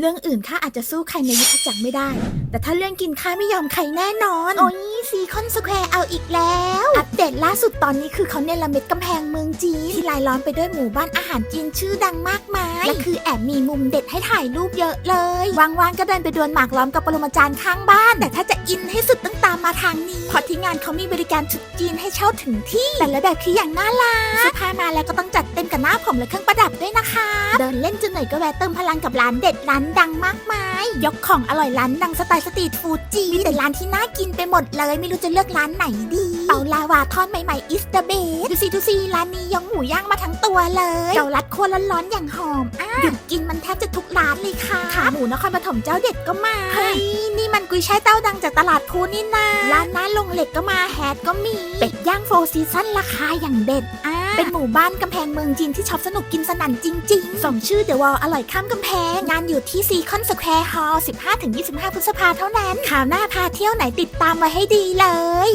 เรื่องอื่นข้าอาจจะสู้ใครในยุทธจักรไม่ได้ แต่ถ้าเรื่องกินข้าไม่ยอมใครแน่นอน โอ้ยซีคอนสแควร์เอาอีกแล้ว อัปเดตล่าสุดตอนนี้คือเขาเนรมิตกำแพงเมืองจีน ที่ลายล้อมไปด้วยหมู่บ้านอาหารจีนชื่อดังมากมาย และคือแอบมีมุมเด็ดให้ถ่ายรูปเยอะเลยวางๆก็เดินไปดวลหมากล้อมกับปรมาจารย์ข้างบ้าน แต่ถ้าจะอินให้สุดต้องตามมาทางนี้เพราะที่งานเขามีบริการชุดจีนให้เช่าถึงที่ แต่ละแบบคืออย่างน่ารักเสื้อผ้ามาแล้วก็ต้องจัดเต็ม กับหน้าผมและเครื่องประดับด้วยนะคะ เดินเล่นจนเหนื่อยก็แวะเติมพลังกับร้านเด็ดร้านดังมากมาย ยกของอร่อยร้านดังสไตล์สตรีทฟู้ดจีนมีแต่ร้านที่น่ากินไปหมดเลย ไม่รู้จะเลือกร้านไหนดี เปาลาวาทอดใหม่ๆอิสเดเบสดูสิดูสิร้านนี้ยองหมูย่างมาทั้งตัวเลยเกาลัดคั่วร้อนๆอย่างหอมอะหยุดกินมันแทบจะทุกร้านเลยค่ะขาหมูนครปฐมเจ้าเด็ดก็มาเฮ้ยนี่มัน กุยช่ายเต้าดังจากตลาดพูนี่นาร้านน้าลงเหล็กก็มาแฮดก็มี เป็ดย่างโฟร์ซีซั่นราคาอย่างเด็ดอะเป็นหมู่บ้านกำแพงเมืองจีนที่ช็อปสนุกกินสนั่นจริง ๆ สมชื่อเดอะวอลอร่อยข้ามกำแพง งานอยู่ที่ซีคอนสแควร์ฮอลล์15-25 พฤษภาเท่านั้นข่าวหน้าพาเที่ยวไหนติดตามไว้ให้ดีเลย